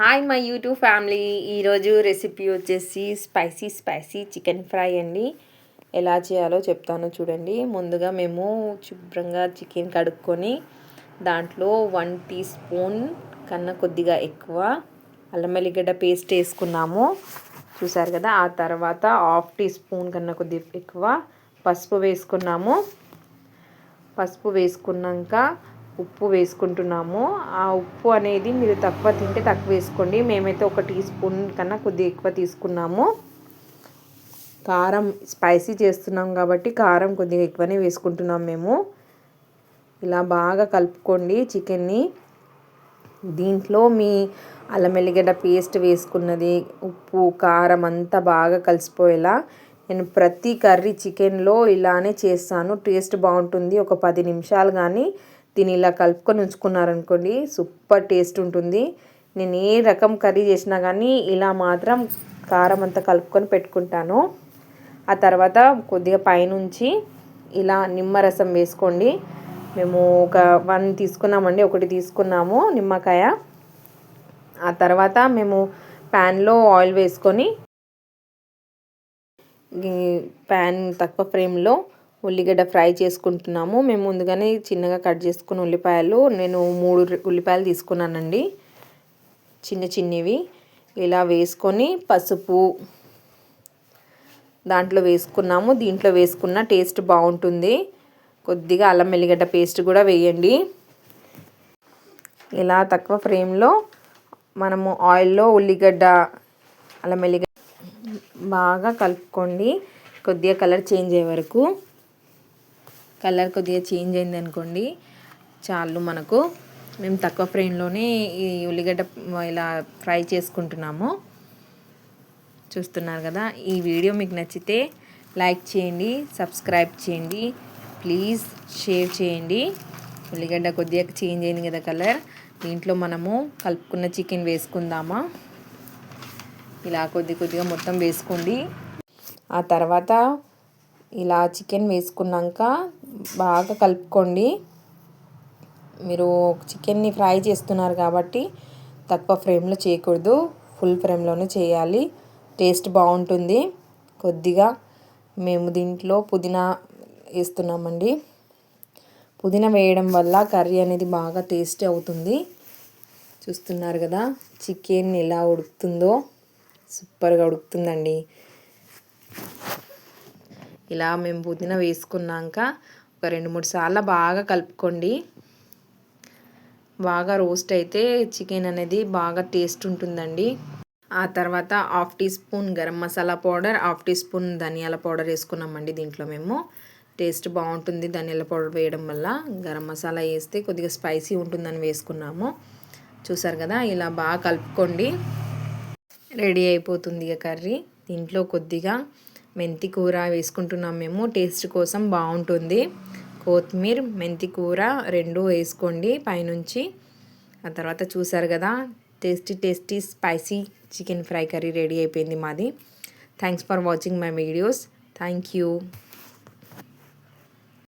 Hi my YouTube family. ఈరోజు recipe వచ్చేసి spicy spicy chicken fry అండి. ఎలా చేయాలో చెప్తాను చూడండి. ముందుగా మేము శుభ్రంగా చికెన్ కడుక్కొని దాంట్లో వన్ టీ స్పూన్ కన్నా కొద్దిగా ఎక్కువ అల్లం వెల్లిగడ్డ పేస్ట్ వేసుకున్నాము. చూసారు కదా ఆ తర్వాత హాఫ్ టీ స్పూన్ కన్నా కొద్దిగా ఎక్కువ పసుపు వేసుకున్నాము. పసుపు వేసుకున్నాక ఉప్పు వేసుకుంటున్నాము. ఆ ఉప్పు అనేది మీరు తక్కువ తింటే తక్కువ వేసుకోండి. మేమైతే ఒక టీ స్పూన్ కన్నా కొద్దిగా ఎక్కువ తీసుకున్నాము. కారం స్పైసీ చేస్తున్నాం కాబట్టి కారం కొద్దిగా ఎక్కువనే వేసుకుంటున్నాం మేము. ఇలా బాగా కలుపుకోండి చికెన్ని. దీంట్లో మీ అల్లం వెల్లిగడ్డ పేస్ట్ వేసుకున్నది ఉప్పు కారం అంతా బాగా కలిసిపోయేలా నేను ప్రతి కర్రీ చికెన్లో ఇలానే చేస్తాను. టేస్ట్ బాగుంటుంది. ఒక పది నిమిషాలు కానీ దీన్ని ఇలా కలుపుకొని ఉంచుకున్నారనుకోండి సూపర్ టేస్ట్ ఉంటుంది. నేను ఏ రకం కర్రీ చేసినా కానీ ఇలా మాత్రం కారం అంతా కలుపుకొని పెట్టుకుంటాను. ఆ తర్వాత కొద్దిగా పైనుంచి ఇలా నిమ్మరసం వేసుకోండి. మేము ఒక వన్ తీసుకున్నామండి ఒకటి తీసుకున్నాము నిమ్మకాయ. ఆ తర్వాత మేము ప్యాన్లో ఆయిల్ వేసుకొని ప్యాన్ తక్కువ ఫ్లేమ్లో ఉల్లిగడ్డ ఫ్రై చేసుకుంటున్నాము. మేము ముందుగానే చిన్నగా కట్ చేసుకున్న ఉల్లిపాయలు నేను మూడు ఉల్లిపాయలు తీసుకున్నానండి. చిన్న చిన్నవి. ఇలా వేసుకొని పసుపు దాంట్లో వేసుకున్నాము. దీంట్లో వేసుకున్న టేస్ట్ బాగుంటుంది. కొద్దిగా అల్లం వెల్లిగడ్డ పేస్ట్ కూడా వేయండి. ఇలా తక్కువ ఫ్రేమ్లో మనము ఆయిల్లో ఉల్లిగడ్డ అల్లం వెల్లిగడ్డ బాగా కలుపుకోండి. కొద్దిగా కలర్ చేంజ్ అయ్యే వరకు. కలర్ కొద్దిగా చేంజ్ అయింది అనుకోండి చాలు మనకు. మేము తక్కువ ఫ్రేమ్లోనే ఈ ఉల్లిగడ్డ ఇలా ఫ్రై చేసుకుంటున్నాము. చూస్తున్నారు కదా ఈ వీడియో మీకు నచ్చితే లైక్ చేయండి సబ్స్క్రైబ్ చేయండి ప్లీజ్ షేర్ చేయండి. ఉల్లిగడ్డ కొద్దిగా చేంజ్ అయింది కదా కలర్ దీంట్లో మనము కలుపుకున్న చికెన్ వేసుకుందామా? ఇలా కొద్ది కొద్దిగా మొత్తం వేసుకోండి. ఆ తర్వాత ఇలా చికెన్ వేసుకున్నాక బాగా కలుపుకోండి. మీరు చికెన్ని ఫ్రై చేస్తున్నారు కాబట్టి తక్కువ ఫ్లేమ్లో చేయకూడదు. ఫుల్ ఫ్లేమ్లోనే చేయాలి. టేస్ట్ బాగుంటుంది. కొద్దిగా మేము దీంట్లో పుదీనా వేస్తున్నామండి. పుదీనా వేయడం వల్ల కర్రీ అనేది బాగా టేస్ట్ అవుతుంది. చూస్తున్నారు కదా చికెన్ ఎలా ఉడుకుతుందో. సూపర్గా ఉడుకుతుందండి. ఇలా మేము పుదీనా వేసుకున్నాక ఒక రెండు మూడు సార్లు బాగా కలుపుకోండి. బాగా రోస్ట్ అయితే చికెన్ అనేది బాగా టేస్ట్ ఉంటుందండి. ఆ తర్వాత half teaspoon garam masala powder half teaspoon ధనియాల పౌడర్ వేసుకున్నామండి దీంట్లో మేము. టేస్ట్ బాగుంటుంది ధనియాల పౌడర్ వేయడం వల్ల. గరం మసాలా వేస్తే కొద్దిగా స్పైసీ ఉంటుందని వేసుకున్నాము. చూసారు కదా ఇలా బాగా కలుపుకోండి. రెడీ అయిపోతుంది ఇక కర్రీ. దీంట్లో కొద్దిగా మెంతి కూర వేసుకుంటున్నాం మేము. టేస్ట్ కోసం బాగుంటుంది. కొత్తిమీర మెంతి కూర రెండు వేసుకోండి పైనుంచి. ఆ తర్వాత చూసారు కదా tasty tasty spicy chicken fry curry ready అయిపోయింది మాది. Thanks for watching my videos. Thank you.